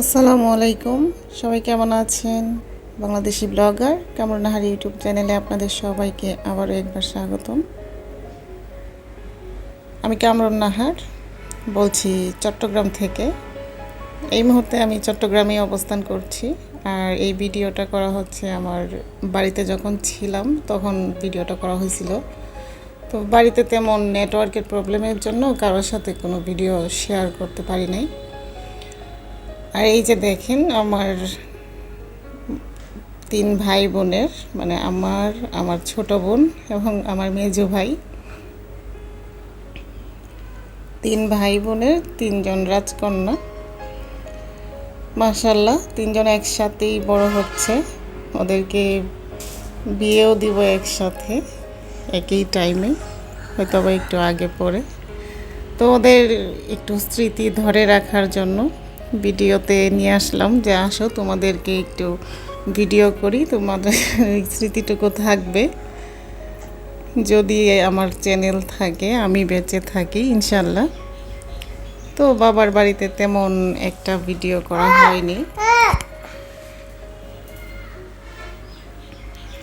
আসসালামু আলাইকুম। সবাই কেমন আছেন? বাংলাদেশি ব্লগার কামরুন নাহার ইউটিউব চ্যানেলে আপনাদের সবাইকে আবারও একবার স্বাগতম। আমি কামরুন নাহার বলছি চট্টগ্রাম থেকে। এই মুহূর্তে আমি চট্টগ্রামে অবস্থান করছি আর এই ভিডিওটা করা হচ্ছে আমার বাড়িতে যখন ছিলাম তখন ভিডিওটা করা হয়েছিল। তো বাড়িতে তেমন নেটওয়ার্কের প্রবলেমের জন্য কারোর সাথে কোনো ভিডিও শেয়ার করতে পারি নাই। আর এই যে দেখেন আমার তিন ভাই বোনের মানে আমার আমার ছোট বোন এবং আমার মেজো ভাই। তিন ভাই বোনের, তিনজন রাজকন্যা। মাশাল্লাহ তিনজন একসাথেই বড় হচ্ছে। ওদেরকে বিয়েও দিব একসাথে, একই টাইমে হয়তো বা একটু আগে পরে। তো ওদের একটু স্মৃতি ধরে রাখার জন্য ভিডিওতে নিয়ে আসলাম যে আসো তোমাদেরকে একটু ভিডিও করি, তোমাদের স্মৃতিটুকু থাকবে। যদি আমার চ্যানেল থাকে, আমি বেঁচে থাকি, ইনশাল্লাহ। তো বাবার বাড়িতে তেমন একটা ভিডিও করা হয়নি।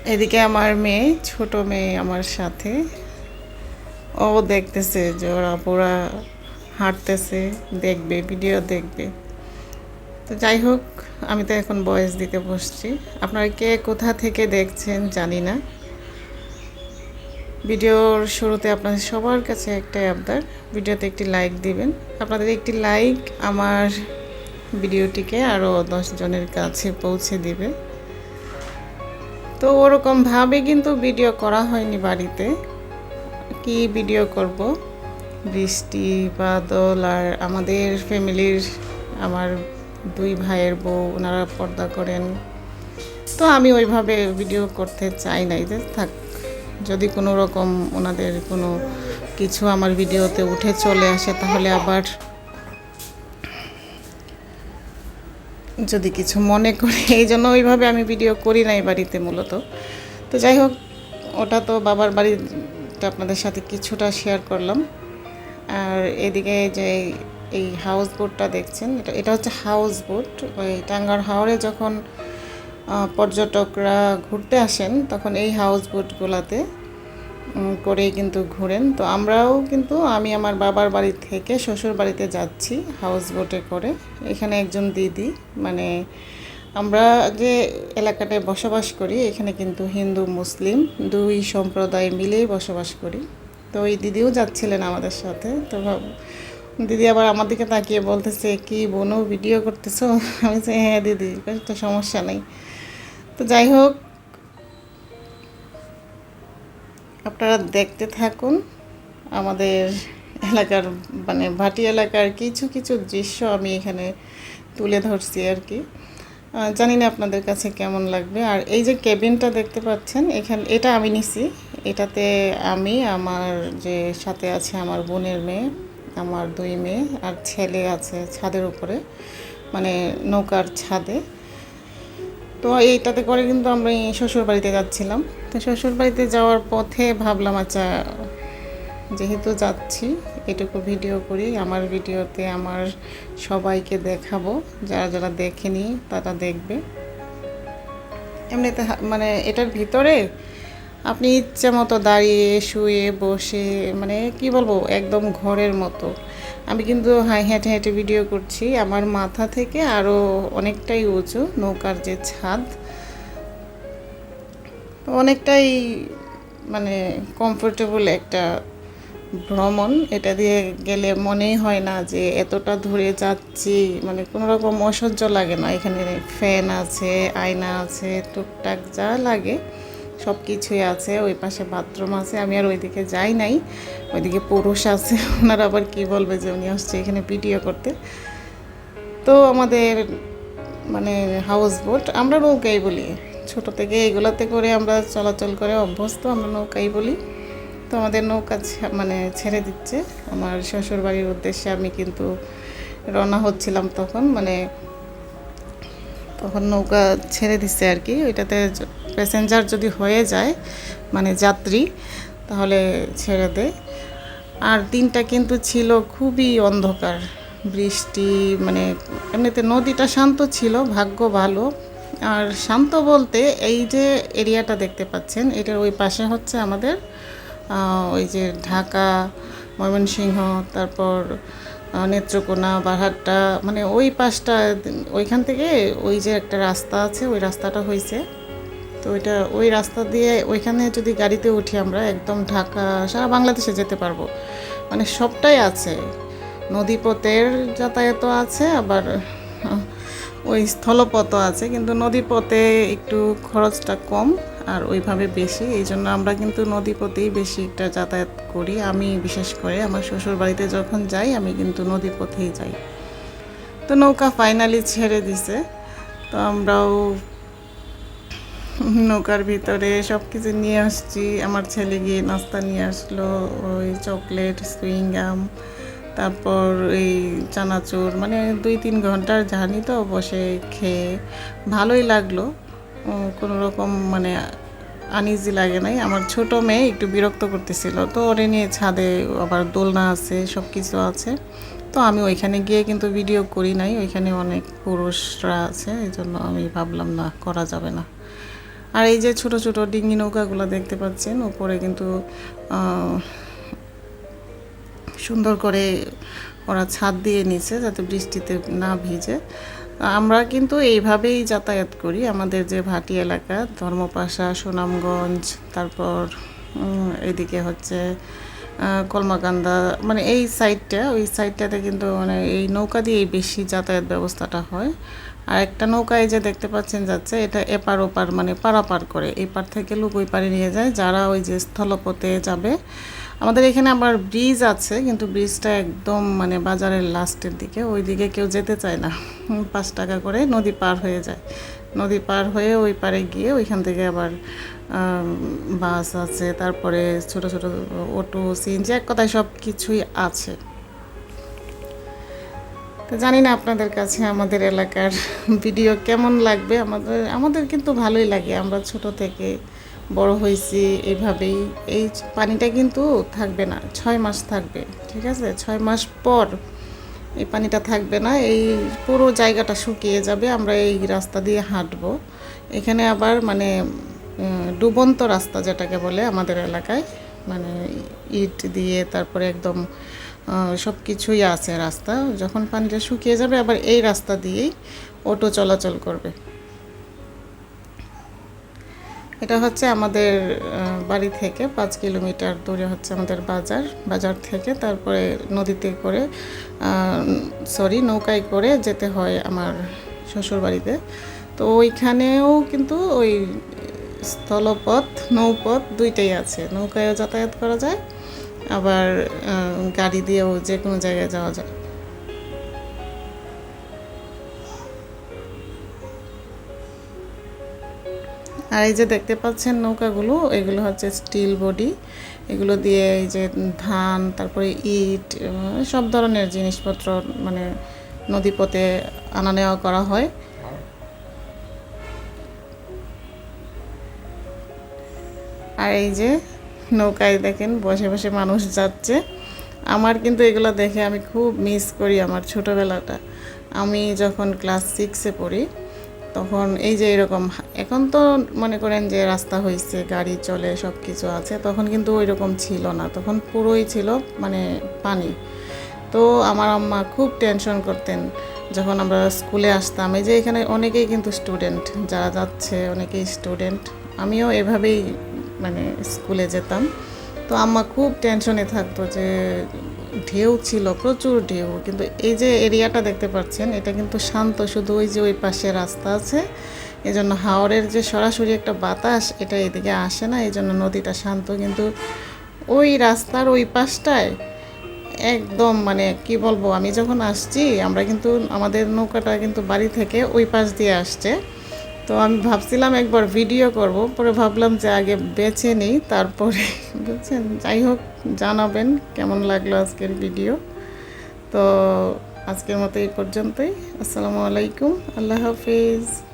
এদিকে আমার মেয়ে, ছোট মেয়ে আমার সাথে। ও দেখতেছে যে ওরা পুরা হাঁটতেছে, দেখবে, ভিডিও দেখবে। তো যাই হোক, আমি তো এখন বয়স দিতে বসছি। আপনারা কে কোথা থেকে দেখছেন জানি না। ভিডিওর শুরুতে আপনাদের সবার কাছে একটাই আবদার, ভিডিওতে একটি লাইক দিবেন। আপনাদের একটি লাইক আমার ভিডিওটিকে আরও জনের কাছে পৌঁছে দিবে। তো ওরকমভাবে কিন্তু ভিডিও করা হয়নি বাড়িতে। কি ভিডিও করব? বৃষ্টি, বাদল আর আমাদের ফ্যামিলির আমার দুই ভাইয়ের বউ, ওনারা পর্দা করেন। তো আমি ওইভাবে ভিডিও করতে চাই নাই যে থাক, যদি কোনো রকম ওনাদের কোনো কিছু আমার ভিডিওতে উঠে চলে আসে, তাহলে আবার যদি কিছু মনে করে, এই জন্য ওইভাবে আমি ভিডিও করি নাই বাড়িতে মূলত। তো যাই হোক, ওটা তো বাবার বাড়িটা আপনাদের সাথে কিছুটা শেয়ার করলাম। আর এদিকে যে এই হাউস বোটটা দেখছেন? এটা এটা হচ্ছে হাউস বোট ওই টাঙ্গার হাওড়ে যখন পর্যটকরা ঘুরতে আসেন, তখন এই হাউস বোটগুলোতে করেই কিন্তু ঘুরেন। তো আমরাও কিন্তু, আমি আমার বাবার বাড়ি থেকে শ্বশুর বাড়িতে যাচ্ছি হাউস বোটে করে। এখানে একজন দিদি মানে আমরা যে এলাকাটায় বসবাস করি, এখানে কিন্তু হিন্দু, মুসলিম দুই সম্প্রদায় মিলেই বসবাস করি। তো ওই দিদিও যাচ্ছিলেন আমাদের সাথে। তো দিদি আবার আমার দিকে তাকিয়ে বলতেছে, কি বোনও ভিডিও করতেছো? আমি হ্যাঁ দিদি তো সমস্যা নেই। তো যাই হোক, আপনারা দেখতে থাকুন আমাদের এলাকার মানে ভাটি এলাকার কিছু কিছু দৃশ্য আমি এখানে তুলে ধরছি আর কি। জানি না আপনাদের কাছে কেমন লাগবে। আর এই যে কেবিনটা দেখতে পাচ্ছেন, এখানে, এটা আমি নিছি। এটাতে আমি, আমার যে সাথে আছে আমার বোনের মেয়ে আমার দুই মেয়ে আর ছেলে আছে ছাদের উপরে মানে নৌকার ছাদে। তো এইটাতে করে কিন্তু আমরা শ্বশুর বাড়িতে যাচ্ছিলাম। তো শ্বশুর বাড়িতে যাওয়ার পথে ভাবলাম আচ্ছা যেহেতু যাচ্ছি, এটুকু ভিডিও করি, আমার ভিডিওতে আমার সবাইকে দেখাবো। যারা যারা দেখেনি, তারা দেখবে। এমনিতে মানে এটার ভিতরে আপনি ইচ্ছে মতো দাঁড়িয়ে, শুয়ে, বসে মানে কি বলব, একদম ঘরের মতো। আমি কিন্তু হাই হেঁটে হেঁটে ভিডিও করছি। আমার মাথা থেকে আরও অনেকটাই উঁচু, নৌকার যে ছাদ। অনেকটাই মানে কমফোর্টেবল একটা ভ্রমণ। এটা দিয়ে গেলে মনেই হয় না যে এতটা দূরে যাচ্ছি। মানে কোনো রকম অসহ্য লাগে না। এখানে ফ্যান আছে, আয়না আছে, টুকটাক যা লাগে। সব কিছুই আছে, ওই পাশে বাথরুম আছে, আমি আর ওইদিকে যাই নাই। ওইদিকে পুরুষ আছে, ওনারা আবার কি বলবে যে উনি আসছে এখানে ভিডিও করতে। তো আমাদের মানে হাউস বোট আমরা নৌকাই বলি। ছোট থেকে এগুলোতে করে আমরা চলাচল করে অভ্যস্ত, আমরা নৌকাই বলি। তো আমাদের নৌকা মানে ছেড়ে দিচ্ছে। আমার শ্বশুর বাড়ির উদ্দেশ্যে আমি কিন্তু রওনা হচ্ছিলাম তখন মানে তখন নৌকা ছেড়ে দিচ্ছে আর কি। ওইটাতে প্যাসেঞ্জার যদি হয়ে যায় মানে যাত্রী, তাহলে ছেড়ে দেয় আর দিনটা কিন্তু ছিল খুবই অন্ধকার। বৃষ্টি মানে এমনিতে নদীটা শান্ত ছিল, ভাগ্য ভালো। আর শান্ত বলতে এই যে এরিয়াটা দেখতে পাচ্ছেন, এটার ওই পাশে হচ্ছে আমাদের ওই যে ঢাকা, ময়মনসিংহ, তারপর নেত্রকোনা, বারহাট্টা মানে ওই পাশটা, ওইখান থেকে ওই যে একটা রাস্তা আছে, ওই রাস্তাটা হয়েছে তো ওইটা ওই রাস্তা দিয়ে ওইখানে যদি গাড়িতে উঠি আমরা একদম ঢাকা, সারা বাংলাদেশে যেতে পারব। মানে সবটাই আছে। নদীপথের যাতায়াতও আছে, আবার ওই স্থলপথও আছে, কিন্তু নদীপথে একটু খরচটা কম আর ওইভাবে বেশি। এই জন্য আমরা কিন্তু নদীপথেই বেশি একটা যাতায়াত করি। আমি বিশেষ করে আমার শ্বশুর বাড়িতে যখন যাই, আমি কিন্তু নদীপথেই যাই। তো নৌকা ফাইনালি ছেড়ে দিছে। তো আমরাও নৌকার ভিতরে সব কিছু নিয়ে আসছি। আমার ছেলে গিয়ে নাস্তা নিয়ে আসলো, ওই চকলেট, সুইংগাম, তারপর এই চানাচুর মানে দুই তিন ঘণ্টার জার্নি তো বসে খেয়ে ভালোই লাগল। কোনো রকম মানে আনইজি লাগে নাই। আমার ছোট মেয়ে একটু বিরক্ত করতেছিল, তো ওরে নিয়ে ছাদে আবার দোলনা আছে সব কিছু আছে। তো আমি ওইখানে গিয়ে কিন্তু ভিডিও করি নাই, ওইখানে অনেক পুরুষরা আছে এই জন্য আমি ভাবলাম, না, করা যাবে না। আর এই যে ছোট ছোট ডিঙ্গি নৌকাগুলো দেখতে পাচ্ছেন, উপরে কিন্তু সুন্দর করে ওরা ছাদ দিয়ে নিছে যাতে বৃষ্টিতে না ভিজে। আমরা কিন্তু এইভাবেই যাতায়াত করি। আমাদের যে ভাটি এলাকা, ধর্মপাশা, সুনামগঞ্জ, তারপর এদিকে হচ্ছে কলমাকান্দা মানে এই সাইডটা ওই সাইডটাতে কিন্তু মানে এই নৌকা দিয়েই বেশি যাতায়াত ব্যবস্থাটা হয়। আর একটা নৌকায় যে দেখতে পাচ্ছেন যাচ্ছে, এটা এপার ওপার মানে পারাপার করে। এই পার থেকে লোক ওই পারে নিয়ে যায়, যারা ওই যে স্থলপথে যাবে। আমাদের এখানে আবার ব্রিজ আছে, কিন্তু ব্রিজটা একদম মানে বাজারের লাস্টের দিকে। ওই দিকে কেউ যেতে চায় না। পাঁচ টাকা করে নদী পার হয়ে যায়। নদী পার হয়ে ওই পারে গিয়ে ওইখান থেকে আবার বাস আছে, তারপরে ছোট ছোট অটো সিএনজি এক কথায় সব কিছুই আছে। তো জানি না আপনাদের কাছে আমাদের এলাকার ভিডিও কেমন লাগবে, আমাদের আমাদের কিন্তু ভালোই লাগে, আমরা ছোট থেকে বড় হয়েছি এইভাবেই এই পানিটা কিন্তু থাকবে না, ছয় মাস থাকবে, ঠিক আছে? ছয় মাস পর এই পানিটা থাকবে না, এই পুরো জায়গাটা শুকিয়ে যাবে, আমরা এই রাস্তা দিয়ে হাঁটব। এখানে আবার মানে ডুবন্ত রাস্তা যেটাকে বলে আমাদের এলাকায় মানে ইট দিয়ে তারপরে একদম সব কিছুই আছে রাস্তা। যখন পানিটা শুকিয়ে যাবে, আবার এই রাস্তা দিয়েই অটো চলাচল করবে। এটা হচ্ছে আমাদের বাড়ি থেকে পাঁচ কিলোমিটার দূরে হচ্ছে আমাদের বাজার বাজার থেকে তারপরে নদীতে করে সরি নৌকায় করে যেতে হয় আমার শ্বশুর বাড়িতে তো ওইখানেও কিন্তু ওই স্থলপথ, নৌপথ দুইটাই আছে। নৌকায়ও যাতায়াত করা যায়, আবার গাড়ি দিয়েও যে কোনো জায়গায় যাওয়া যায়। আর এই যে দেখতে পাচ্ছেন নৌকাগুলো, এগুলো হচ্ছে স্টিল বডি এগুলো দিয়ে এই যে ধান, তারপরে ইট সব ধরনের জিনিসপত্র মানে নদীপথে আনা নেওয়া করা হয়। আর এই যে নৌকায় দেখেন বসে বসে মানুষ যাচ্ছে। আমার কিন্তু এগুলো দেখে আমি খুব মিস করি আমার ছোটোবেলাটা। আমি যখন ক্লাস সিক্সে পড়ি তখন এই যে এরকম, এখন তো মনে করেন যে রাস্তা হয়েছে গাড়ি চলে সব কিছু আছে, তখন কিন্তু ওই রকম ছিল না, তখন পুরোই ছিল মানে পানি। তো আমার আম্মা খুব টেনশন করতেন, যখন আমরা স্কুলে আসতাম, এই যে এখানে অনেকেই কিন্তু স্টুডেন্ট যারা যাচ্ছে অনেকেই স্টুডেন্ট আমিও এভাবেই মানে স্কুলে যেতাম। তো আম্মা খুব টেনশনে থাকতো যে ঢেউ ছিল, প্রচুর ঢেউ। কিন্তু এই যে এরিয়াটা দেখতে পাচ্ছেন, এটা কিন্তু শান্ত, শুধু ওই যে ওই পাশে রাস্তা আছে। এই জন্য হাওড়ের যে সরাসরি একটা বাতাস, এটা এদিকে আসে না এই জন্য নদীটা শান্ত। কিন্তু ওই রাস্তার ওই পাশটায় একদম মানে কি বলব, আমি যখন আসছি, আমরা কিন্তু আমাদের নৌকাটা কিন্তু বাড়ি থেকে ওই পাশ দিয়ে আসছে। তো আমি ভাবছিলাম একবার ভিডিও করব। পরে ভাবলাম যে আগে বেছে নিই, তারপরে বুঝছেন? যাই হোক, জানাবেন কেমন লাগল আজকের ভিডিও তো আজকের মতো এই পর্যন্তই। আসসালামু আলাইকুম। আল্লাহ হাফিজ।